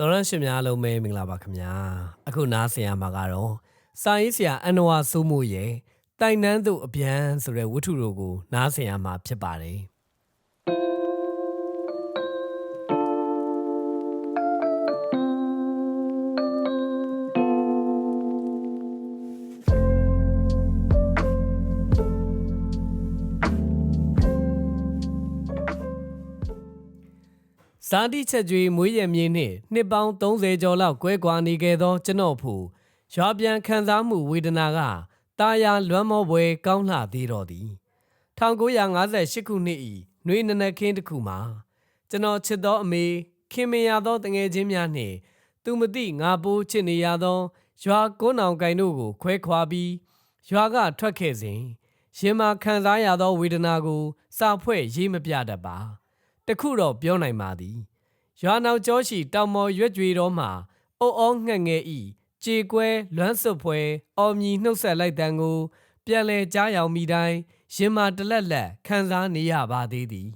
တော်ရန်ရှင်များလုံးပဲမင်္ဂလာပါခင်ဗျာအခုနားဆင်ရမှာကတော့စာရေးဆရာအန်နဝါစိုးမိုးရဲ့တိုင်နန်းသူအပြန်ဆိုတဲ့ဝတ္ထုတို့ကိုနားဆင်ရမှာဖြစ်ပါတယ် ဇာတိချက်ကြွေမွေးရမြေနှင့်နှစ်ပေါင်း30ကျော်လောက်ကွဲကွာနေခဲ့သောကျွန်တော်ဖူရွာပြန်ခံစားမှုဝေဒနာကတာယာလွမ်းမောပွဲကောင်းလှသေးတော်သည်1958ခုနှစ်၏နှွေးနနက်ခင်းတစ်ခုမှာကျွန်တော်ချစ်သောအမေခင်မင်ရသောတငယ်ချင်းများနှင့်သူမသိငါပိုးချစ်နေရသောရွာကုန်းအောင်ကိုင်တို့ကိုခွဲခွာပြီးရွာကထွက်ခဲ့စဉ်ရင်မာခံစားရသောဝေဒနာကိုစာဖွဲ့ရေးမပြတတ်ပါ တခုတော့ပြောနိုင်ပါသည်ရွာနောက်ကျောရှိတောင်မော်ရွက်ကြွေတော်မှာအုံအောငှက်ငယ်ဤကြေကွဲလွမ်းစွပ်ဖွဲအော်မြီနှုတ်ဆက်လိုက်တန်ကိုပြန်လဲကြားရောက်မိတိုင်းရင်မာတလက်လက်ခံစားနေရပါသေးသည်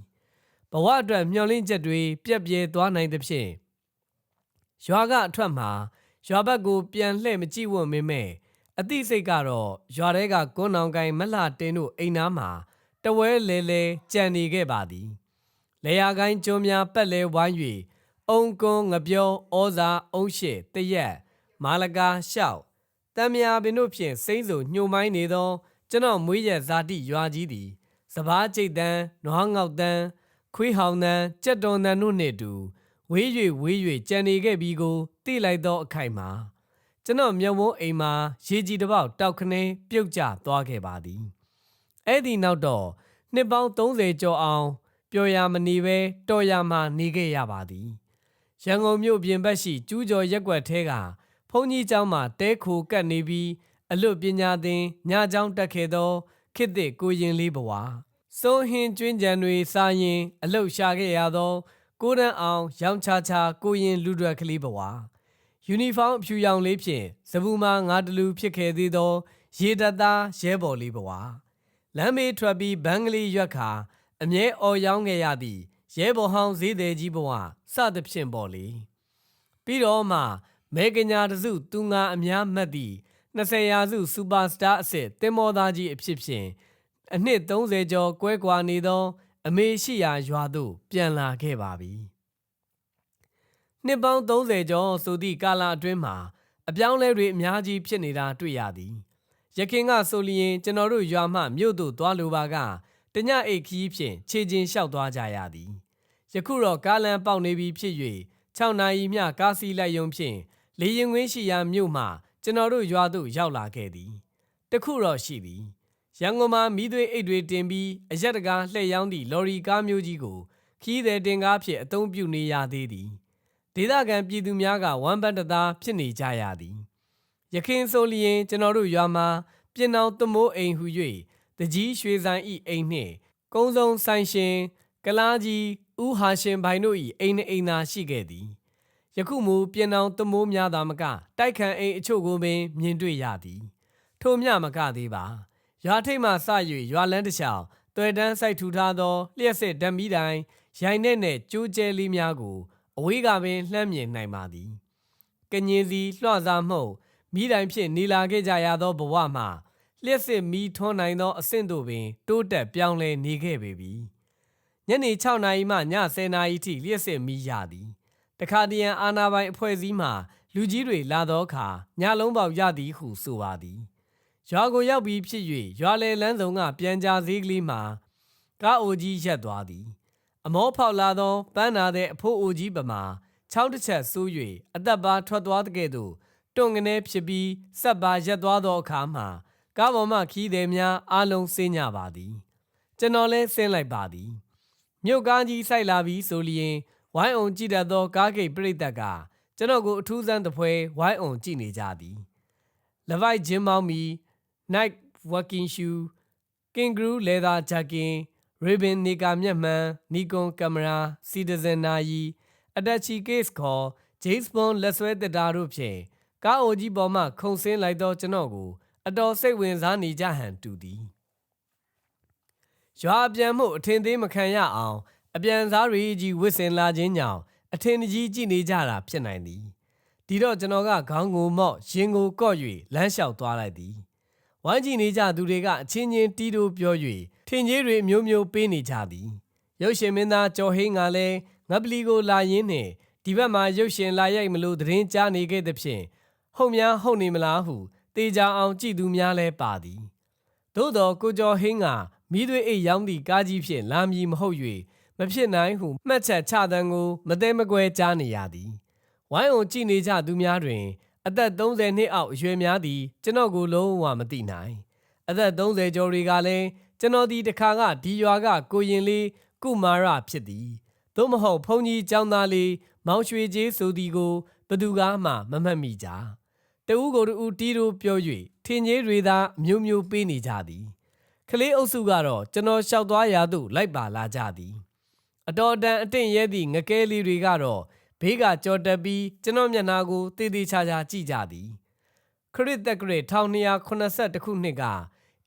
ဘဝအတွက်မျှော်လင့်ချက်တွေပြက်ပြဲသွားနိုင်သဖြင့်ရွာကအထွက်မှာရွာဘက်ကိုပြန်လှည့်မကြည့်ဝတ်မင်းမဲ့အသိစိတ်ကတော့ရွာထဲကကွန်းအောင်ကိုင်မလှတင်းတို့အိမ်သားမှာတဝဲလဲလဲကြံနေခဲ့ပါသည် လေယာကိုင်းကျွန်းများပတ်လဲဝိုင်း၍အုံကွန်းငပြောဩဇာအုံးရှိတရက်မာလကာလျှောက်တံမြာပင်တို့ဖြင့်စိမ့်စုံညှို့မိုင်းနေသော ကျွန်တော်မွေးရဇာတိရွာကြီးသည်စပားကျိတ်တန်းနွားငေါက်တန်းခွေးဟောင်တန်းကြက်တော်တန်းတို့နှင့်အတူဝေး၍ဝေး၍ကြံနေခဲ့ပြီးကိုတိလိုက်သောအခိုက်မှာကျွန်တော်မျက်ဝန်းအိမ်မှာရေကြီးတစ်ပေါက်တောက်ခနဲပြုတ်ကျသွားခဲ့ပါသည်အဲ့ဒီနောက်တော့နှစ်ပေါင်း30ကျော်အောင် ပျော်ရမနေပဲတော်ရမှနေခဲ့ရပါသည်ရန်ကုန်မြို့ပြင်ဘက်ရှိကျူးကျော်ရက်ကွက်ထဲကဘုန်းကြီးကျောင်းမှာတဲခိုကပ်နေပြီးအလွတ်ပညာသင်ညကျောင်းတက်ခဲ့သောခေတ်သစ်ကိုရင်လေးဘဝစိုးဟင်းကျွင်းကြံတွေစားရင် အလုတ်ရှာခဲ့ရသော ကိုရန်အောင်ရောင်ချာချာကိုရင်လူရွက်ကလေးဘဝယူနီဖောင်းအဖြူရောင်လေးဖြင့်စပူမာငါတလူဖြစ်ခဲ့သေးသော ရေတသားရဲဘော်လေးဘဝလမ်းမေးထွက်ပြီးဘန်းကလေးရွက်ခါ အမြဲအော်ရောင်းခဲ့ရသည့်ရဲဘော်ဟောင်းဈေးသည်ကြီးဘဝစသဖြင့်ပေါ်လေပြီးတော့မှမေကညာတစုသူငါအများမှတ်သည့်20ရာစုစူပါစတာအစ်စ်တင်မောသားကြီးအဖြစ်ဖြင့်အနှစ်30ကျော်ကွဲကွာနေသော အမေရှိရာရွာသို့ပြန်လာခဲ့ပါပြီနှစ်ပေါင်း30ကျော်ဆိုသည့်ကာလအတွင်းမှာအပြောင်းလဲတွေအများကြီးဖြစ်နေတာတွေ့ရသည်ရခင်ကဆိုလျင်ကျွန်တော်တို့ရွာမှမြို့သို့သွားလိုပါက တညအိတ်ခီးဖြင့်ခြေချင်းလျှောက်သွားကြရသည်ယခုတော့ကားလမ်းပေါက်နေပြီဖြစ်၍6နာရီမျှကားစီးလိုက်ရုံဖြင့်လေရင်ကွင်းရှိရာမြို့မှကျွန်တော်တို့ရွာသို့ရောက်လာခဲ့သည်တခုတော့ရှိသည်ရန်ကုန်မှာမိသွေးအိတ်တွေတင်ပြီးအရက်တကားလှည့်ရောင်းသည့်လော်ရီကားမျိုးကြီးကိုခီးသည်တင်ကားဖြင့်အသုံးပြုနေရသေးသည်ဒေသခံပြည်သူများကဝမ်းပတ်တသားဖြစ်နေကြရသည်ယခင်ဆိုလျင်ကျွန်တော်တို့ရွာမှာပြင်အောင်သမိုးအိမ်ဟု၍ တကြီးရွှေဆိုင်ဤအိမ်နှင့်ကုန်းစုံဆိုင်ရှင်ကလားကြီးဦးဟာရှင်ဘိုင်တို့၏အိမ်နှင့်အိမ်သာရှိခဲ့သည်ယခုမူပြင်အောင်သမိုးများသာမကတိုက်ခန်အိမ်အချို့ကိုပင်မြင်တွေ့ရသည်ထို့မျှမကသေးပါရွာထိပ်မှစ၍ရွာလန်းတစ်လျှောက်တွယ်တန်းစိုက်ထူထားသောလျှက်စစ်ဓာတ်မီတိုင်ရိုင်နဲ့နဲ့ကျိုးကျဲလေးများကိုအဝေးကပင်လှမ်းမြင်နိုင်ပါသည်ကညင်စီလွှစားမှုန့်မိတိုင်ဖြင့်နေလာခဲ့ကြရသောဘဝမှာ လျှက်စစ်မီထွန်းနိုင်သောအဆင့်တို့ပင် တိုးတက်ပြောင်းလဲနေခဲ့ပေပြီညနေ6နာရီမှည10နာရီထိလျှက်စစ်မီရသည်တခါတရံအာနာပိုင်အဖွဲ့အစည်းမှလူကြီးတွေလာသောအခါညလုံးပေါက်ရသည်ဟုဆိုပါသည်ရွာကိုရောက်ပြီးဖြစ်၍ရွာလေလန်းဆောင်ကပြန်ကြားစည်းကလေးမှာကားအိုကြီးရက်သွားသည်အမောဖောက်လာသောပန်းနာတဲ့အဖိုးအိုကြီးပမာချောင်းတစ်ချက်ဆိုး၍အသက်ပါထွက်သွားတဲ့ကဲ့သို့တွန့်ကနေဖြစ်ပြီးဆက်ပါရက်သွားသောအခါမှာ ကားပေါ်မှခီးသည်များအားလုံးဆင်းကြပါသည်ကျွန်တော်လည်းဆင်းလိုက်ပါသည်မြို့ကားကြီးစိုက်လာပြီးဆိုလျင်ဝိုင်းအောင်ကြည့်တတ်သောကားဂိတ်ပြိတ္တကကျွန်တော်ကိုအထူးဆန်းတစ်ဖွဲဝိုင်းအောင်ကြည့်နေကြသည်လဗိုက်ဂျင်းမောင်းမီ night working shoe kangaroo leather jacket ribbon နေကာမျက်မှန် Nikon ကင်မရာ Citizen နာယီ Attache case ခေါ် James Bond လက်ဆွဲတက်တာတို့ဖြင့်ကားအိုကြီးပေါ်မှခုန်ဆင်းလိုက်သောကျွန်တော်ကို အတော်စိတ်ဝင်စားနေကြဟန်တူသည်ရွာအပြန်မှုအထင်သေးမခံရအောင် အပြန်စားတွေကြီးဝစ်စင်လာခြင်းကြောင့်အထင်ကြီးကြည့်နေကြတာဖြစ်နိုင်သည်ဒီတော့ကျွန်တော်ကခေါင်းကိုမော့ရင်ကိုကော့၍လမ်းလျှောက်သွားလိုက်သည်ဝိုင်းကြည့်နေကြသူတွေကအချင်းချင်းတီးတိုးပြော၍ထင်ကြီးတွေမျိုးမျိုးပေးနေကြသည်ရုပ်ရှင်မင်းသားကျော်ဟင်းကလည်းငပလီကိုလာရင်းနှင့်ဒီဘက်မှာရုပ်ရှင်လာရိုက်မလို့သတင်းကြားနေခဲ့သဖြင့်ဟုတ်များဟုတ်နေမလားဟု တေချာအောင်ကြည့်သူများလည်းပါသည်သို့တော်ကိုကျော်ဟင်းကမိသွေးအိတ်ရောင်းသည့်ကားကြီးဖြင့်လာမည်မဟုတ်၍မဖြစ်နိုင်ဟုမှတ်ချက်ချတန်းကိုမသိမကွဲကြားနေရသည်ဝိုင်းအောင်ကြည့်နေကြသူများတွင် အသက်30နှစ်အောက်အရွယ်များသည် ကျွန်တော်ကိုလုံးဝမသိနိုင်အသက်30ကျော်တွေကလည်းကျွန်တော်ဒီတခါကဒီရွာကကိုရင်လေးကုမာရဖြစ်သည်သို့မဟုတ်ဘုန်းကြီးကျောင်းသားလေးမောင်ရွှေကြီးဆိုသည်ကိုဘသူကားမှမမှတ်မိကြ တဦးကိုတဦးတီးတို့ပြော၍ထင်ကြီးတွေသာအမျိုးမျိုးပေးနေကြသည်ကလေးအုပ်စုကတော့ကျွန်တော်လျှောက်သွားရာသို့လိုက်ပါလာကြသည်အတော်တန်အတင့်ရဲသည့်ငကဲလေးတွေကတော့ဘေးကကြော်တက်ပြီးကျွန်တော်မျက်နှာကိုတည်တည်ချာချာကြည့်ကြသည်ခရစ်တက်ကရစ်1282ခုနှစ်က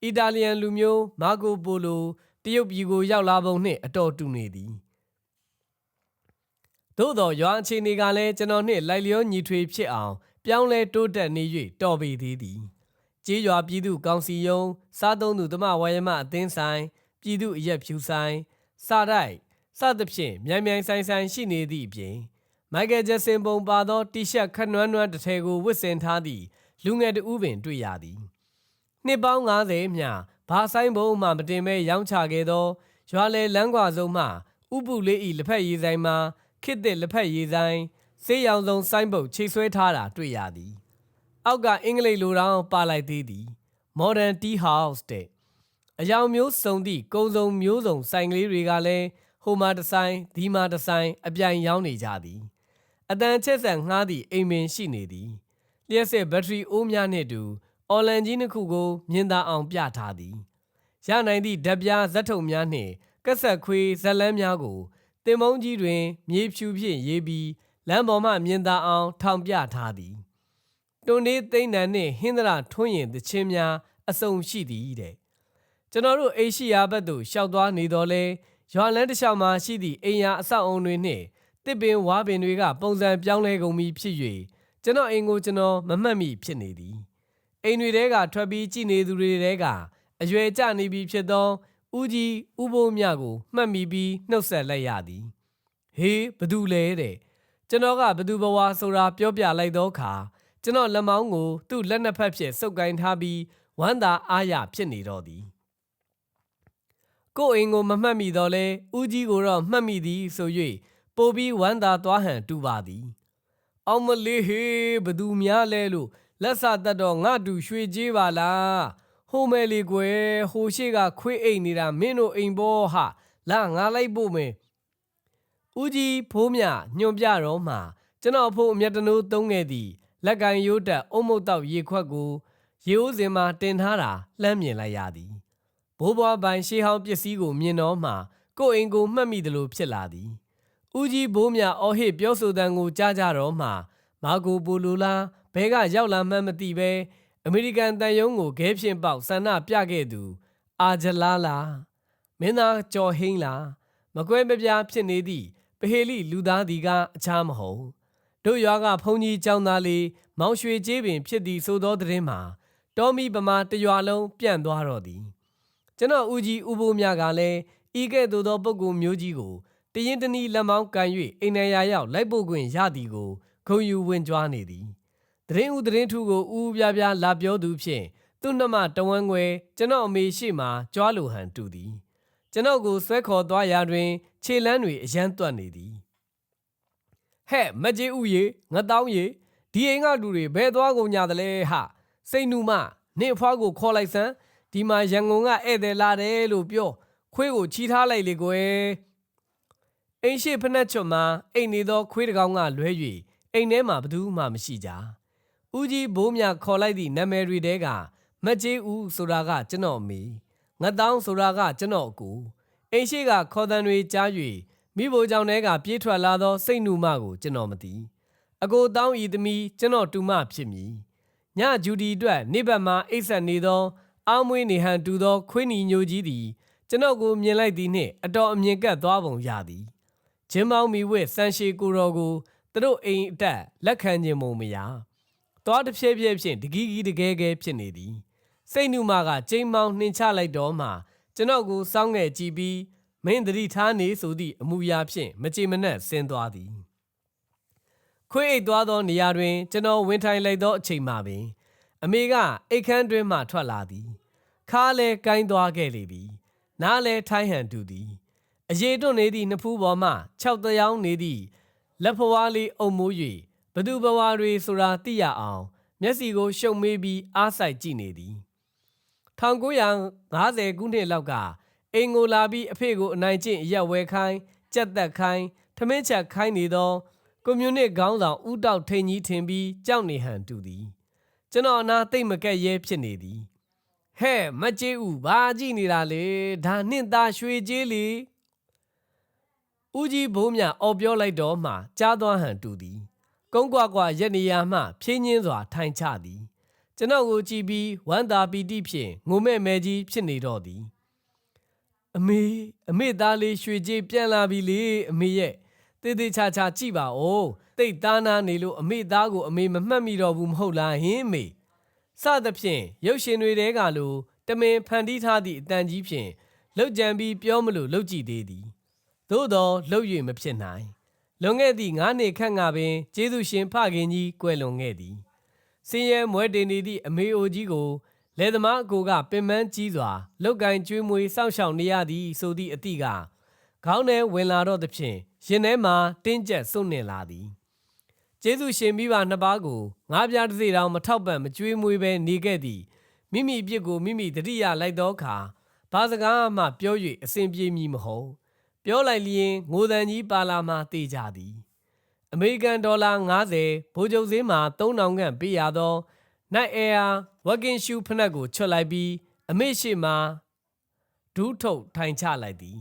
အီတာလီယန်လူမျိုးမာကိုပိုလိုတရုတ်ပြည်ကိုရောက်လာပုံနှင့်အတော်တူနေသည်သို့သောရွာအခြေအနေကလည်းကျွန်တော်နှင့်လိုက်လျောညီထွေဖြစ်အောင် ပြောင်းလဲတိုးတက်နေ၍တော်ပေသေးသည်ကြေးရွာပြည်သူကောင်စီယုံစားသုံးသူဓမ္မဝါယမအသင်းဆိုင်ပြည်သူအရက်ဖြူဆိုင်စာတိုက်စသဖြင့်မြိုင်မြိုင်ဆိုင်ဆိုင်ရှိနေသည့်အပြင်မိုက်ကယ်ဂျက်ဆင်ပုံပါသောတီရှပ်ခက်နွမ်းနွမ်းတစ်ထည်ကိုဝတ်ဆင်ထားသည့်လူငယ်တဦးပင်တွေ့ရသည်နှစ်ပေါင်း90မြဘာဆိုင်ဘုံမှမတင်မဲရောင်းချခဲ့သောရွာလေလမ်းကွာစုံမှဥပုလေးဤလက်ဖက်ရည်ဆိုင်မှာခစ်တဲ့လက်ဖက်ရည်ဆိုင် စေးရောင်စုံဆိုင်းပုတ်ချိတ်ဆွဲထားတာတွေ့ရသည်အောက်ကအင်္ဂလိပ်လိုတောင်ပါလိုက်သေးသည် Modern Tea House တဲ့အယောင်မျိုးစုံသည့်ကုံစုံမျိုးစုံဆိုင်ကလေးတွေကလည်းဟိုမာတဆိုင်ဒီမာတဆိုင်အပြိုင်ရောင်းနေကြသည်အတန်ချက်ဆက်ငှားသည့်အိမ်ပင်ရှိနေသည်လျှက်စစ်ဘက်ထရီအိုးများနှင့်တူအော်လန်ကြီးနှစ်ခုကိုမြင်သာအောင်ပြထားသည်ရနိုင်သည့်ဓာတ်ပြားဇက်ထုံများနှင့်ကက်ဆက်ခွေးဇက်လန်းများကိုတင်မုံကြီးတွင် မြေဖြူဖြင့်ရေးပြီး လမ်းပေါ်မှမြင်သာအောင် ထောင်ပြထားသည်တွန်လေးသိန်းတန်နှင့်ဟင်းသရထွန်းရင်တခြင်းများအစုံရှိသည်တဲ့ကျွန်တော်တို့အိရှိယာဘက်သို့ရှောက်သွားနေတော်လဲရွာလန်းတစ်လျှောက်မှာရှိသည့်အိမ်ယာအဆောက်အုံတွေနှင့်တစ်ပင်ဝါပင်တွေက ပုံစံပြောင်းလဲကုန်ပြီဖြစ်၍ကျွန်တော်အိမ်ကိုကျွန်တော်မမှတ်မိဖြစ်နေသည်အိမ်တွေထဲကထွက်ပြီးကြည်နေသူတွေထဲကအရွယ်ကျနေပြီဖြစ်သောဦးကြီးဥပိုးမြကိုမှတ်မိပြီးနှုတ်ဆက်လိုက်ရသည်ဟေးဘသူလဲတဲ့ ကျွန်တော်ကဘသူဘဝဆိုတာပြောပြလိုက်သောအခါကျွန်တော်လက်မောင်းကိုသူ့လက်နှစ်ဖက်ဖြင့်စုပ်ကိုင်းထားပြီးဝမ်းသာအားရဖြစ်နေတော့သည်ကို့အိမ်ကိုမမှတ်မိတော့လဲဦးကြီးကိုတော့မှတ်မိသည်ဆို၍ပိုပြီးဝမ်းသာသွားဟန်တူပါသည်အောင်မလေးဟေးဘသူများလဲလို့လက်စတတ်တော့ငါတူရွှေကြီးပါလားဟိုမဲလေးကွယ်ဟိုရှိကခွေးအိမ်နေတာမင်းတို့အိမ်ပေါ်ဟာလာငါလိုက်ဖို့မယ် ဦးကြီးဖိုးမြညွန်ပြတော့မှကျွန်တော်ဖို့အမျက်တနိုးသုံးခဲ့သည်လက်ကင်ရိုးတက်အုံမုတ်တောက်ရေခွက်ကိုရေဦးစင်မှာတင်ထားတာလှမ်းမြင်လိုက်ရသည်ဘိုးဘွားပိုင်ရှေးဟောင်းပစ္စည်းကိုမြင်တော့မှကိုယ့်အိမ်ကိုမှတ်မိသလိုဖြစ်လာသည်ဦးကြီးဘိုးမြအော်ဟစ်ပြောဆိုတန်ကိုကြားကြတော့မှမာကိုပိုလိုလားဘဲကရောက်လာမှန်းမသိပဲအမေရိကန်တန်ယုံကိုခဲဖြင့်ပေါက်ဆန္ဒပြခဲ့သူ အာဂျလာလာမင်းသားကျော်ဟင်းလာမကွဲမပြားဖြစ်နေသည့် ပဟေလိလူသားဒီကအခြားမဟုတ်တို့ရွာကဘုံကြီးចောင်းသားလေးမောင်ရွှေကျေးပင်ဖြစ်သည်ဆိုသောသတင်းမှာတော်မီပမာတရွာလုံးပြန့်သွားတော့သည်ကျွန်တော်ဦးကြီးဦးဘိုးမြကလည်းဤကဲ့သို့သောပုဂ္ဂိုလ်မျိုးကြီးကိုတရင်တနီလက်မောင်းကန်၍အိမ်နရာရောက်လိုက်ပို့ခွင့်ရသည်ကိုဂုံယူဝင်ကြွားနေသည်တရင်ဦးတရင်ထူကိုဦးပြပြလာပြောသူဖြင့်သူ့နှမတဝန်းွယ်ကျွန်တော်အမေရှိမှကြွားလိုဟန်တူသည် ကျွန်တော်ကိုဆွဲခေါ်သွားရာတွင် ခြေလန်းတွေအယမ်းတွတ်နေသည်ဟဲ့မကြေးဥရေငတောင်းရေဒီအိမ်ကလူတွေဘယ်သွားကုန်ကြသလဲဟာစိတ်နူမနေအဖွားကိုခေါ်လိုက်စမ်းဒီမှာရန်ကုန်ကဧည့်သည်လာတယ်လို့ပြောခွေးကိုချီထားလိုက်လေကွယ်အိမ်ရှိဖက်နှက်ချွတ်မှာအိမ်နေသောခွေးတကောင်ကလွဲ၍အိမ်ထဲမှာဘသူမှမရှိကြဦးကြီးဘိုးမြခေါ်လိုက်သည့်နာမည်တွေတဲကမကြေးဦးဆိုတာကကျွန်တော်အမေ ငတောင်းဆိုတာကကျွန်တော်အကူအိမ်ရှိကခေါ်တန်တွေကြား၍မိဘကြောင့်တဲကပြေးထွက်လာသောစိတ်နူမကိုကျွန်တော်မသိအကိုတောင်းဤသမီးကျွန်တော်တူမဖြစ်မည်ညဂျူဒီအတွက်နေဘက်မှာအိတ်ဆက်နေသောအောင်းမွေးနေဟန်တူသောခွေးနီညိုကြီးသည်ကျွန်တော်ကိုမြင်လိုက်သည်နှင့်အတော်အမြင်ကပ်သွားပုံရသည်ခြဂျင်းမောင်းမီဝစ်စန်ရှီကိုရောကိုသူတို့အိမ်အတက်လက်ခံခြင်းမုံမရသွားတစ်ဖြည်းဖြည်းဖြင့်တကီးကြီးတကဲကဲဖြစ်နေသည် စိတ်နှုမကကျိန်းမောင်းနှင်ချလိုက်တော့မှကျွန်တော်ကိုစောင်းငယ်ကြည့်ပြီးမင်းသတိထားနေဆိုသည့်အမူအရာဖြင့်မကြေမနက်ဆင်းသွားသည်ခွေးအိတ်သွားသောနေရာတွင် ကျွန်တော်ဝင်ထိုင်လိုက်သောအချိန်မှပင် အမေကအိတ်ခမ်းတွင်မှထွက်လာသည်ခါလဲကိုင်းသွားခဲ့လေပြီနားလဲထိုင်းဟန်တူသည်အရေးတွန့်နေသည့်နှစ်ဖူးပေါ်မှ၆တယောင်းနေသည့်လက်ဖွားလေးအုံမိုး၍ဘသူဘဝတွေဆိုတာသိရအောင် မျက်စီကိုရှုံမေးပြီးအားဆိုင်ကြည့်နေသည် 1950ခုနှစ်လောက်ကအိမ်ကိုလာပြီးအဖေကိုအနိုင်ကျင့်ရက်ဝဲခိုင်းကြက်သက်ခိုင်းထမင်းချက်ခိုင်းနေသောကွန်မြူနစ်ခေါင်းဆောင်ဦးတောက်ထိန်ကြီးထင်ပြီးကြောက်နေဟန်တူသည်ကျွန်တော်အနာသိမ့်မကက်ရဲဖြစ်နေသည်ဟဲ့မကြေးဦးဘာကြည့်နေတာလေဒါနှင့်သားရွှေကြေးလေဦးကြီးဘိုးမြအော်ပြောလိုက်တော့မှကြားသွားဟန်တူသည်ကုန်းကွာကွာရက်နေရာမှဖြင်းညင်းစွာထိုင်ချသည် ကျွန်တော်ကိုကြည့်ပြီးဝမ်းသာပီတိဖြင့်ငိုမဲ့မဲကြီးဖြစ်နေတော့သည်အမေအမေသားလေးရွှေကြေးပြန်လာပြီလေအမေရဲ့တေးသေးချာချာကြည့်ပါဦးတိတ်သားနာနေလို့အမေသားကိုအမေမမှတ်မိတော့ဘူးမဟုတ်လားဟင်အမေစသဖြင့်ရုပ်ရှင်တွေတဲကလိုတမင်ဖန်တီးထားသည့်အတန်ကြီးဖြင့်လောက်ကြံပြီးပြောမလို့လောက်ကြည့်သေးသည်သို့တော့လှုပ်၍မဖြစ်နိုင်လွန်ခဲ့သည့်၅နှစ်ခန့်ကပင်ကျေးဇူးရှင်ဖခင်ကြီးကွယ်လွန်ခဲ့သည် စင်ရဲမွဲတင်နေသည့်အမေအိုကြီးကိုလယ်သမားအကိုကပင်ပန်းကြီးစွာလောက်ကင်ကျွေးမွေးစောင့်ရှောက်နေရသည်ဆိုသည့်အသည့်ကခေါင်းထဲဝင်လာတော့သဖြင့်ရင်ထဲမှာတင်းကျပ်စွန့်နေလာသည်ကျေးဇူးရှင်မိဘနှစ်ပါးကိုငါးပြားတစ်စိတောင်မထောက်ပံ့မကျွေးမွေးဘဲနေခဲ့သည်မိမိအပြစ်ကိုမိမိတတိယလိုက်သောအခါဘာစကားမှပြော၍အစဉ်ပြေမည်မဟုတ်ပြောလိုက်လျင်ငိုတန်ကြီးပါလာမှတေးကြသည် အမေရိကန်ဒေါ်လာ90ဗိုလ်ချုပ်ဈေးမှာ3000ခန့်ပေးရသော Night Air Working Shoe ဖနက်ကိုချွတ်လိုက်ပြီးအမေရှိမှဒူးထုတ်ထိုင်ချလိုက်သည်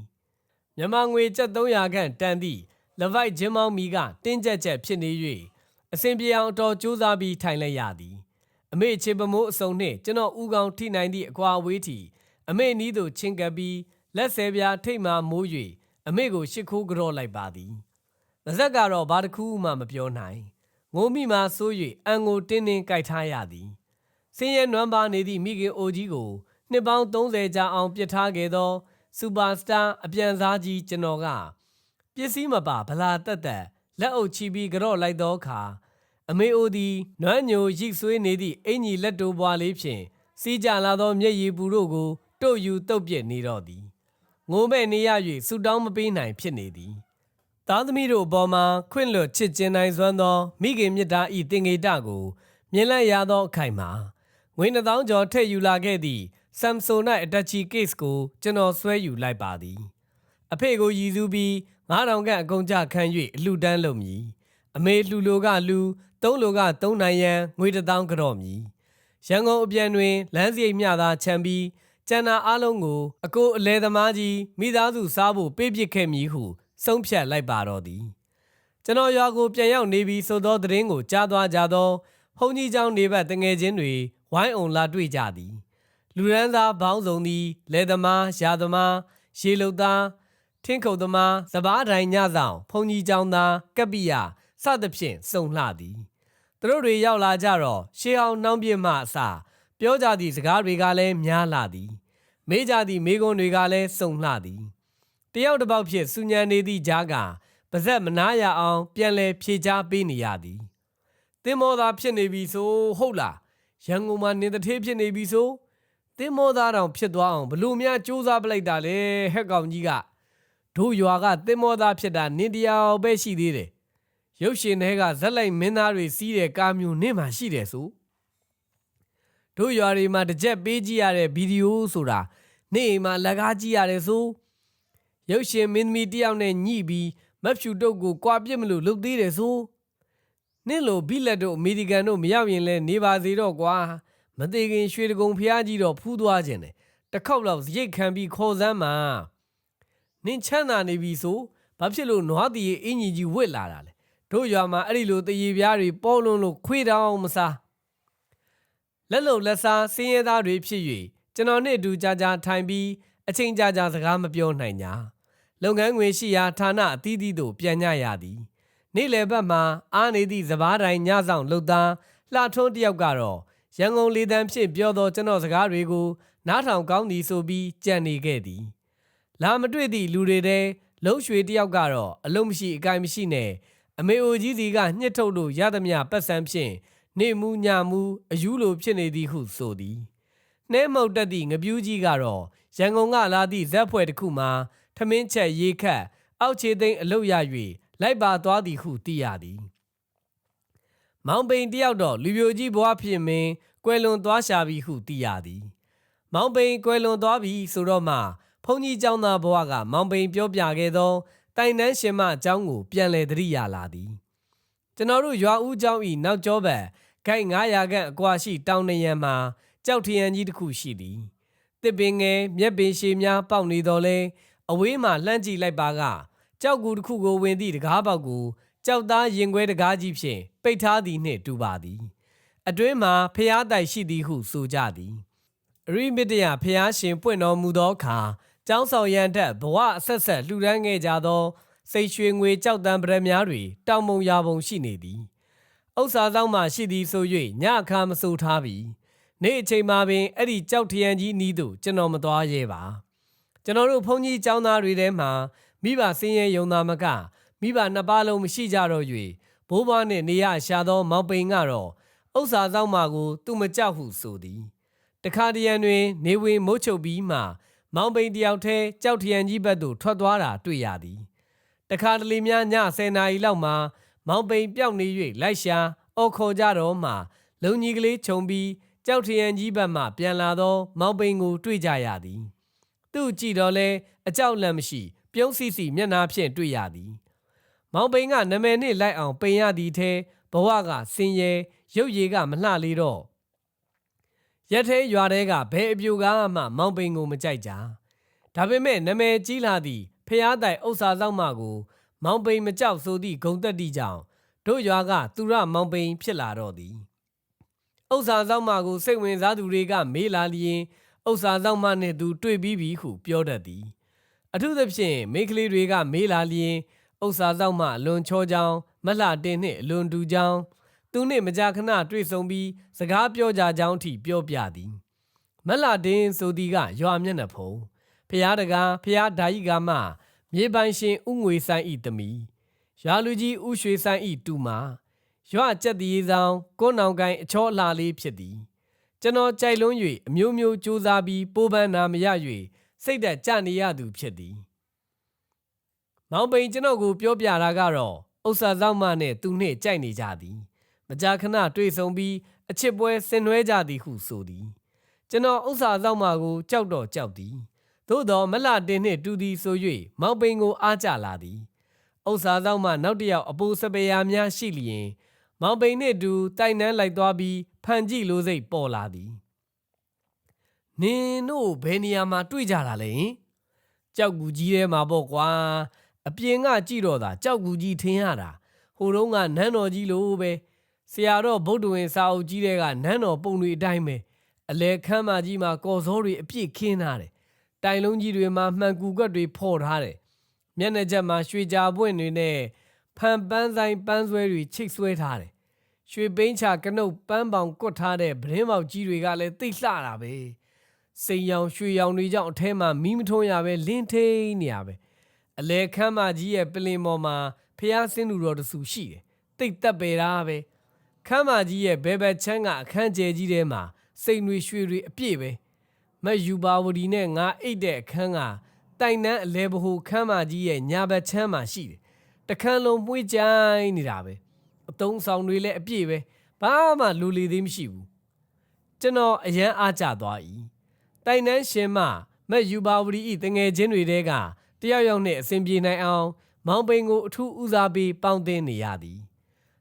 မြန်မာငွေကျပ်300ခန့်တန်သည့်လဗိုက်ဂျင်းမောင်းမီကတင်းကျပ်ချက်ဖြစ်နေ၍အစဉ်ပြေအောင်အတော်ကြိုးစားပြီးထိုင်လိုက်ရသည်အမေချေပမိုးအစုံနှင့်ကျွန်တော်ဥကောင်းထိနိုင်သည့်အကွာအဝေးထီအမေနီးသို့ချင်းကပ်ပြီးလက်ဆဲပြားထိတ်မှမိုး၍အမေကိုရှ िख ိုးကြော့လိုက်ပါသည်။ ပါဇက်ကတော့ဘာတစ်ခုမှမပြောနိုင်။ငိုမိမှဆိုး၍အန်ကိုတင်းတင်းကြိုက်ထားရသည်။စင်းရဲနွမ်းပါနေသည့်မိခင်အိုကြီးကိုနှစ်ပေါင်း30ကြာအောင်ပြစ်ထားခဲ့သောစူပါစတာအပြန်စားကြီးကျွန်တော်ကပစ္စည်းမပါဗလာတက်တက်လက်အုပ်ချီပြီးကြော့လိုက်သောအခါအမေအိုသည်နွမ်းညိုရိတ်ဆွေးနေသည့်အင်ကြီးလက်တိုးပွားလေးဖြင့်စီးကြလာသောမျက်ရည်ပူတို့ကိုတို့ယူတုတ်ပြက်နေတော့သည်ငိုမဲ့နေရ၍ဆူတောင်းမပေးနိုင်ဖြစ်နေသည် သားသမီးတို့အပေါ်မှာခွင့်လွတ်ချစ်ကျင်နိုင်စွမ်းသော မိခင်မြတ်သားဤတင်ငေတကိုမြင်လိုက်ရသောအခိုင်မှာငွေ2000ကျော်ထည့်ယူလာခဲ့သည့် Samsonite Attache case ကိုကျွန်တော်ဆွဲယူလိုက်ပါသည် အဖေကိုရည်စူးပြီး9000ခန့်အကုန်ကြခံ၍အလှတန်းလုပ်မည်အမေလှူလိုကလှူသုံးလိုကသုံးနိုင်ရန်ငွေ1000ကြော့မည်ရန်ကုန်အပြန်တွင်လမ်းစရိတ်မျှသာခြံပြီးကျန်တာအလုံးကိုအကိုအလဲသမားကြီးမိသားစုစားဖို့ပေးပစ်ခဲ့မည်ဟု ဆုံးဖြတ်လိုက်ပါတော့သည်ကျွန်တော်ရွာကိုပြန်ရောက်နေပြီဆိုသောသတင်းကိုကြားသွားကြသောဘုန်းကြီးကျောင်းနေဘက်တငယ်ချင်းတွေဝိုင်းအောင်လာတွေ့ကြသည်လူရန်သားဘောင်းစုံသည်လဲသမားရာသမားရေလုတ်သားထင်းခုတ်သမားစပားတိုင်ညဆောင်ဘုန်းကြီးကျောင်းသားကပ္ပိယစသဖြင့်စုံလှသည်သူတို့တွေရောက်လာကြတော့ရှေးအောင်နှောင်းပြမှအစပြောကြသည့်စကားတွေကလည်းများလာသည်မေးကြသည့်မေးခွန်းတွေကလည်းစုံလှသည် တယောက်တစ်ပေါက်ဖြစ်စူညံနေသည့်ကြားကပါဇက်မနာရအောင် ပြန်လဲဖြေချပေးနေရသည်တင်မောသားဖြစ်နေပြီဆိုဟုတ်လားရန်ကုန်မှာနေတထေးဖြစ်နေပြီဆိုတင်မောသားတောင်ဖြစ်သွားအောင်ဘလို့များစူးစမ်းပလိုက်တာလဲဟက်ကောင်ကြီးကတို့ရွာကတင်မောသားဖြစ်တာနင်းတယောက်ပဲရှိသေးတယ်ရုပ်ရှင်တွေကဇက်လိုက်မင်းသားတွေစီးတဲ့ကားမျိုးနင့်မှာရှိတယ်ဆိုတို့ရွာတွေမှာတစ်ချက်ပေးကြည့်ရတဲ့ဗီဒီယိုဆိုတာနေ့အိမ်မှာလက်ကားကြည့်ရတယ်ဆို ရုပ်ရှင်မင်းသမီးတယောက်နဲ့ညှိပြီးမက်ဖြူတုတ်ကိုကွာပြစ်မလို့လုပ်သေးတယ်ဆိုနင့်လိုဘိလက်တို့အမေရိကန်တို့မရောက်ရင်လဲနေပါစေတော့ကွာမသေးခင်ရွှေတကုံဖျားကြီးတော့ဖူးသွားခြင်းတယ်တစ်ခေါက်လောက်ရိတ်ခံပြီးခေါ်စမ်းမှာနင့်ချမ်းသာနေပြီဆိုဘာဖြစ်လို့နွားတီရဲ့အင်ကြီးကြီးဝစ်လာတာလဲတို့ရွာမှာအဲ့ဒီလိုတရေပြားတွေပေါ်လွန်းလို့ခွေးတောင်မစားလက်လုံလက်စားစင်းရဲသားတွေဖြစ်၍ကျွန်တော်နဲ့အတူကြာကြာထိုင်ပြီးအချိန်ကြာကြာစကားမပြောနိုင်ကြ လုပ်ငန်းငွေရှိရာဌာနအသီးသီးသို့ပြန်ညရသည်နေ့လယ်ဘက်မှာအားနေသည့်စပားတိုင်းညဆောင်လှုပ်သားလှထွန်းတယောက်ကတော့ရန်ကုန်လေတန်းဖြင့်ပြောသောကျွန်တော်စကားတွေကိုနားထောင်ကောင်းသည်ဆိုပြီးကြံနေခဲ့သည်လာမတွေ့သည့်လူတွေတဲ့လုံရွှေတယောက်ကတော့အလုံးမရှိအကိုင်မရှိနဲ့အမေအိုကြီးစီကညှစ်ထုတ်လို့ရသမျှပတ်စံဖြင့်နေမူညမူအယူလိုဖြစ်နေသည်ဟုဆိုသည်နှဲမုတ်တက်သည့်ငပြူးကြီးကတော့ရန်ကုန်ကလာသည့်ဇက်ဖွဲ့တစ်ခုမှာ ထမင်းချက်ရေခတ်အောက်ခြေသိမ်းအလုတ်ရ၍လိုက်ပါသွားသည်ဟုသိရသည်မောင်ပိန်တယောက်တော့လူပြိုကြီးဘွားဖြစ်မင်းကွယ်လွန်သွားရှာပြီဟုသိရသည် မောင်ပိန်ကွယ်လွန်သွားပြီဆိုတော့မှဘုန်းကြီးကျောင်းသားဘွားကမောင်ပိန်ပြောပြခဲ့သောတိုင်တန်းရှင်မအကြောင်းကိုပြန်လည်သတိရလာသည်ကျွန်တော်တို့ရွာဦးကျောင်းဤနောက်ကျောဘက်ခိုက်900ခန့်အကွာရှိတောင်နရံမှာကြောက်ထရံကြီးတစ်ခုရှိသည်တစ်ပင်ငယ်မြက်ပင်ရှည်များပေါက်နေတော်လဲ အဝေးမှလှမ်းကြည့်လိုက်ပါကကြောက်ကူတစ်ခုကိုဝင်သည့်တကားပေါက်ကိုကြောက်သားရင်ခွဲတကားကြီးဖြင့်ပိတ်ထားသည်နှင့်တူပါသည် အတွင်းမှာဖျားတိုင်ရှိသည်ဟုဆိုကြသည်အရိမတယဖျားရှင်ပွင့်တော်မူသောအခါကျောင်းဆောင်ရန်ထက်ဘဝအဆက်ဆက်လှူဒန်းခဲ့ကြသောစိတ်ရွှေငွေကြောက်တံပရများတွေတောင်ပုံရာပုံရှိနေသည်ဥစ္စာဆောင်မှရှိသည်ဆို၍ညအခါမဆိုထားပြီနေ့အချိန်မှာပင်အဲ့ဒီကြောက်ထရန်ကြီးနီးသို့ကျွန်တော်မသွားရဲပါ ကျွန်တော်တို့ဘုန်းကြီးကျောင်းသားတွေထဲမှာမိဘစင်းရဲယုံသားမကမိဘနှစ်ပါးလုံးမရှိကြတော့၍ဘိုးဘွားနှင့်နေရရှာသော မောင်ပိန်ကတော့ဥစ္စာဆောင်မှကို သူမကြောက်ဟုဆိုသည်တခါတရံတွင် နေဝင်မိုးချုပ်ပြီးမှ မောင်ပိန်တယောက်ထဲကြောက်ထရံကြီးဘက်သို့ထွက်သွားတာတွေ့ရသည်တခါတလေများည10နာရီလောက်မှာ မောင်ပိန်ပျောက်နေ၍လိုက်ရှာအော်ခေါ်ကြတော့မှ လုံကြီးကလေးခြုံပြီးကြောက်ထရံကြီးဘက်မှပြန်လာသော မောင်ပိန်ကိုတွေ့ကြရသည် သူ့ကြည့်တော့လဲအကြောက်လန့်မရှိ ပြုံးစီစီမျက်နှာဖြင့်တွေ့ရသည် မောင်ပိန်ကနမယ်နှင့်လိုက်အောင်ပိန်ရသည်ထဲဘဝကစင်ရဲရုပ်ရည်ကမလှလေးတော့ရက်သေးရွာတဲကဘဲအပြူကားမှမောင်ပိန်ကိုမကြိုက်ကြဒါပေမဲ့နမယ်ကြီးလာသည့်ဖျားတိုင်ဥစ္စာဆောင်မှကို မောင်ပိန်မကြောက်ဆိုသည့်ဂုံတက်တိကြောင့်တို့ရွာကသူရမောင်ပိန်ဖြစ်လာတော့သည်ဥစ္စာဆောင်မှကိုစိတ်ဝင်စားသူတွေကမေးလာလျင် ဥစ္စာဆောင်မှနှင့်သူတွေ့ပြီးပြီဟုပြောတတ်သည်အထူးသဖြင့်မိန်းကလေးတွေကမေးလာလျင်ဥစ္စာဆောင်မှအလွန်ချောကြောင်းမလှတင်နှင့်အလွန်တူကြောင်းသူနှင့်မကြာခဏတွေ့ဆုံပြီးစကားပြောကြကြောင်းအထိပြောပြသည်မလှတင်ဆိုသည်ကရွာမျက်နှာဖုံဖျားတကားဖျားဓာယိကမှမြေပိုင်ရှင်ဥငွေဆိုင်ဤတမီရွာလူကြီးဥရွှေဆိုင်ဤတူမာရွာကြက်တည်ဆောင်ကိုနောင်ကိုင်အချောအလှလေးဖြစ်သည် ကျွန်တော်ကြိုက်လွန်း၍အမျိုးမျိုးစူးစားပြီးပိုးပန်းနာမရ၍စိတ်သက်ကြနေရသူဖြစ်သည်မောင်ပိန်ကျွန်တော်ကိုပြောပြတာကတော့ဥစ္စာဆောင်မနဲ့သူနှင့်ကြိုက်နေကြသည်မကြာခဏတွေ့ဆုံပြီးအချစ်ပွဲဆင်နွှဲကြသည်ဟုဆိုသည်ကျွန်တော်ဥစ္စာဆောင်မကိုကြောက်တော့ကြောက်သည်သို့တော်မလှတင်နှင့်တူသည်ဆို၍မောင်ပိန်ကိုအားကြလာသည်ဥစ္စာဆောင်မနောက်တစ်ယောက်အပူစပယ်ယာများရှိလျင်မောင်ပိန်နှင့်တူတိုက်နှန်းလိုက်သွားပြီး ဖန်ကြည့်လိုစိတ်ပေါ်လာသည်နင်တို့ဘယ်နေရာမှာတွေ့ကြတာလဲဟင်ကြောက်ကူကြီးထဲမှာပေါ့ကွာအပြင်ကကြည့်တော့သာကြောက်ကူကြီးထင်ရတာဟိုတုန်းကနန်းတော်ကြီးလိုပဲဆရာတော်ဗုဒ္ဓဝင်စာအုပ်ကြီးတွေကနန်းတော်ပုံတွေအတိုင်းပဲအလဲခမ်းမကြီးမှာကော်စောတွေအပြည့်ခင်းထားတယ်တိုင်လုံးကြီးတွေမှာမှန်ကူကွက်တွေဖော်ထားတယ်မျက်နှာချက်မှာရွှေကြာပွင့်တွေနဲ့ဖန်ပန်းဆိုင်ပန်းဆွဲတွေချိတ်ဆွဲထားတယ် ရွှေပိန်းချကနုတ်ပန်းပေါင်ကွတ်ထားတဲ့ဗရင်ပေါက်ကြီးတွေကလည်းသိလှတာပဲစိန်ရောင်ရွှေရောင်တွေကြောင့်အထဲမှာမီးမထွန်းရပဲလင်းထိန်နေရပဲအလဲခမ်းမကြီးရဲ့ပလင်ပေါ်မှာဖျားဆင်းသူတော်တဆူရှိတယ်တိတ်တက်ပေတာပဲခမ်းမကြီးရဲ့ဘဲဘက်ချမ်းကအခန်းကျယ်ကြီးထဲမှာစိန်တွေရွှေတွေအပြည့်ပဲမက်ယူပါဝဒီနဲ့ငါအိတ်တဲ့အခန်းကတိုင်နှန်းအလဲဘဟုခမ်းမကြီးရဲ့ညာဘက်ချမ်းမှာရှိတယ်တခန်းလုံးမှုေးကြိုင်းနေတာပဲ အတုံးဆောင်တွေလည်းအပြည့်ပဲဘာမှလူလီသေးမရှိဘူးကျွန်တော်အရန်အားကြသွား၏တိုင်နှန်းရှင်မမက်ယူပါဝဒီဤတငယ်ချင်းတွေတဲကတယောက်ယောက်နဲ့အစဉ်ပြေနိုင်အောင်မောင်ပိန်ကိုအထူးဦးစားပေးပေါင်းသင်းနေရသည်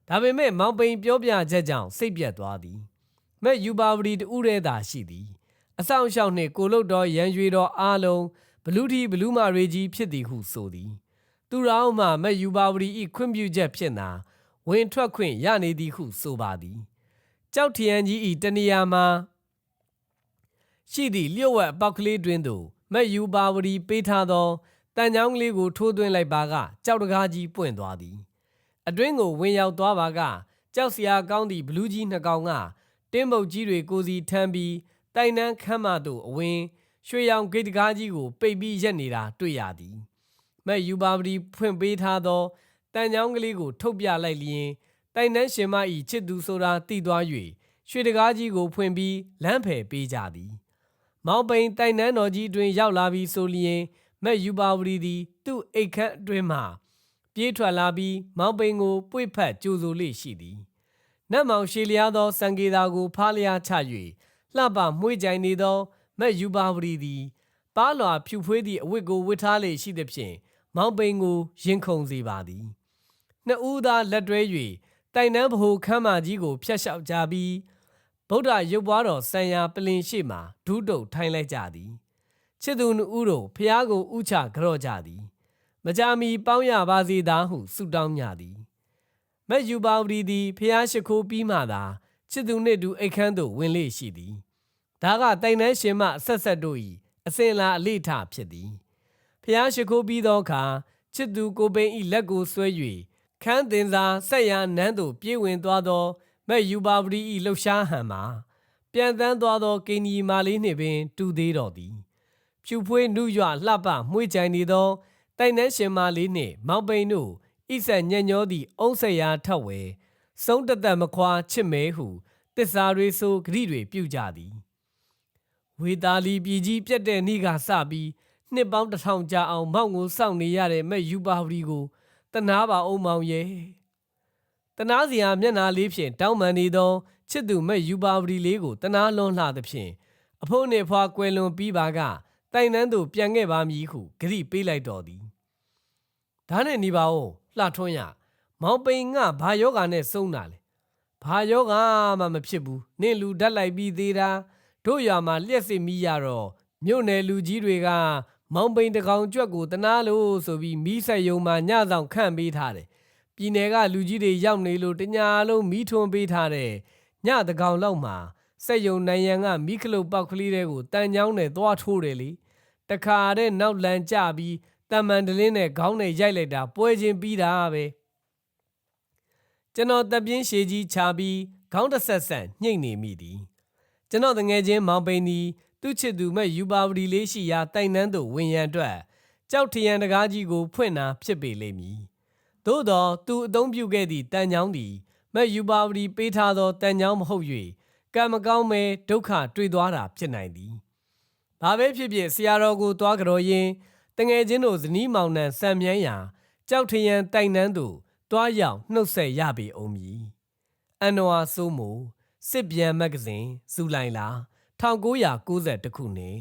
ဒါပေမဲ့မောင်ပိန်ပြောပြချက်ကြောင့်စိတ်ပြတ်သွားသည်မက်ယူပါဝဒီတူးရဲသာရှိသည်အဆောင်ရှောက်နှင့်ကိုလုတ်တော်ရန်ရွေတော်အားလုံးဘလူးတီဘလူးမာရေကြီးဖြစ်သည်ဟုဆိုသည် သူတော်မှမက်ယူပါဝဒီဤခွင့်ပြုချက်ဖြင့်သာ ဝင်ထွက်ခွင့်ရနေသည်ဟုဆိုပါသည်ကြောက်ထရန်ကြီးဤတနေရာမှာရှိသည့်လျှို့ဝှက်အပေါက်ကလေးတွင်သို့မက်ယူပါဝဒီပေးထားသောတန်ချောင်းကလေးကိုထိုးသွင်းလိုက်ပါကကြောက်တကားကြီးပွင့်သွားသည်အတွင်းကိုဝင်ရောက်သွားပါကကြောက်စရာကောင်းသည့်ဘလူးကြီးနှစ်ကောင်ကတင်းမုတ်ကြီးတွေကိုစီထမ်းပြီးတိုင်နှန်းခမ်းမသို့အဝင်ရွှေရောင်ဂိတ်တကားကြီးကိုပိတ်ပြီးရက်နေတာတွေ့ရသည်မက်ယူပါပတီဖွင့်ပေးထားသော တန်ချောင်းကလေးကို ထုတ်ပြလိုက်လျင်တိုင်နှန်းရှင်မ၏ချစ်သူဆိုတာသိသွား၍ရွှေတကားကြီးကိုဖွင့်ပြီးလမ်းဖယ်ပေးကြသည်မောင်ပိန်တိုင်နန်းတော်ကြီးတွင်ရောက်လာပြီးဆိုလျင်မက်ယူပါဝရီသည် သူ့အိတ်ခန့်အတွင်းမှပြေးထွက်လာပြီးမောင်ပိန်ကိုပွေ့ဖက်ကြိုဆိုလေရှိသည်နတ်မောင်ရှည်လျားသောစံကေတာကိုဖားလျားချ၍လှပမွှေးကြိုင်နေသောမက်ယူပါဝရီသည် ပါးလွာဖြူဖွေးသည့်အဝတ်ကိုဝတ်ထားလေရှိသဖြင့်မောင်ပိန်ကိုရင်ခုန်စေပါသည် နှစ်ဦးသားလက်တွဲ၍တိုင်နန်းဗဟိုခမ်းမကြီးကိုဖျက်လျှောက်ကြပြီးဗုဒ္ဓရုပ်ပွားတော်ဆံရပလင်ရှိမှဒုတုတ်ထိုင်လိုက်ကြသည်ချစ်သူနှစ်ဦးတို့ဖျားကိုဥချကြော့ကြသည် မကြာမီပေါင်းရပါစေသာဟုဆုတောင်းကြသည်မက်ယူပါဝရီသည်ဖျားရှိခိုးပြီးမှသာချစ်သူနှင့်တူအိတ်ခမ်းသို့ဝင်လေရှိသည်ဒါကတိုင်နှန်းရှင်မအဆက်ဆက်တို့၏အစင်လာအလိထဖြစ်သည်ဖျားရှိခိုးပြီးသောအခါချစ်သူကိုပိန်၏လက်ကိုဆွဲ၍ ခန်းတင်စာဆက်ရနန်းသို့ပြေးဝင်သွားသောမက်ယူပါဝရီ၏လှုပ်ရှားဟန်မှာပြန်တန်းသွားသောကင်ညီမာလေးနှင့်ပင် တူသေးတော်သည်ဖြူဖွေးနုရွလှပမှွေးကြိုင်နေသောတိုင်နှန်းရှင်မလေးနှင့်မောင်ပိန်တို့ဣဆက်ညံ့ညောသည့်အုံးဆက်ရာထက်ဝဲစုံးတသက်မခွာချစ်မဲဟုတစ္ဆာတွေဆိုဂရိတွေပြုကြသည်ဝေတာလီပြည်ကြီးပြတ်တဲ့နေ့ကစပြီးနှစ်ပေါင်းတစ်ထောင်ကြာအောင်မောက်ကိုစောင့်နေရတဲ့မဲ့ယူပါဝရီကို တနာပါအောင်မောင်ရဲ့တနာစရာမျက်နာလေးဖြင့်တောင်းပန်နေသောချစ်သူမဲ့ယူပါဝရီလေးကိုတနာလွန်လှသဖြင့်အဖို့နှင့်ဖွာကွယ်လွန်ပြီးပါကတိုင်နှန်းသို့ပြန်ခဲ့ပါမည်ဟုဂရိပေးလိုက်တော်သည်ဒါနဲ့နေပါဦးလှထွန်းရမောင်ပိန်ကဘာယောဂာနဲ့စုံတာလဲဘာယောဂာမှမဖြစ်ဘူးနင့်လူဓာတ်လိုက်ပြီးသေးတာတို့ရွာမှာလျှက်စစ်မီးရတော့မြို့နယ်လူကြီးတွေက မောင်ပိန်တကောင်ကြွက်ကိုတနာလို့ဆိုပြီးမီးဆက်ယုံမှာညဆောင်ခန့်ပေးထားတယ်ပြည်နယ်ကလူကြီးတွေရောက်နေလို့တညာလုံးမီးထွန်းပေးထားတဲ့ညတကောင်လောက်မှာစက်ယုံနိုင်ရန်ကမီးခလုတ်ပေါက်ကလေးတွေကိုတန်ချောင်းနဲ့သွားထိုးတယ်လေတခါတဲ့နောက်လန်ကြပြီးတမန်တလင်းနဲ့ခေါင်းနဲ့ရိုက်လိုက်တာပွဲချင်းပြီးတာပဲကျွန်တော်တပြင်းရှည်ကြီးချပြီးခေါင်းတစ်ဆက်ဆက်ညှိတ်နေမိသည်ကျွန်တော်တငယ်ချင်းမောင်ပိန်သည် သူ့ချစ်သူမဲ့ယူပါဝတီလေးရှိရာတိုင်နှန်းသို့ဝင်ရန်အတွက်ကြောက်ထရန်တကားကြီးကိုဖွင့်တာဖြစ်ပေလိမ့်မည်သို့သောသူအသုံးပြုခဲ့သည့်တန်ချောင်းသည်မဲ့ယူပါဝတီပေးထားသောတန်ချောင်းမဟုတ်၍ကံမကောင်းမဲ့ဒုက္ခတွေ့သွားတာဖြစ်နိုင်သည်ဘာပဲဖြစ်ဖြစ်ဆရာတော်ကိုသွားကြတော်ရင်တငယ်ချင်းတို့ဇနီးမောင်နှံဆံမြန်းရာကြောက်ထရန်တိုင်နှန်းသို့တွားရောက်နှုတ်ဆက်ရပေအောင်မည်အန်နဝါဆိုးမိုစစ်ပြန်မဂ္ဂဇင်းဇူလိုင်လာ 1992ခုနှစ်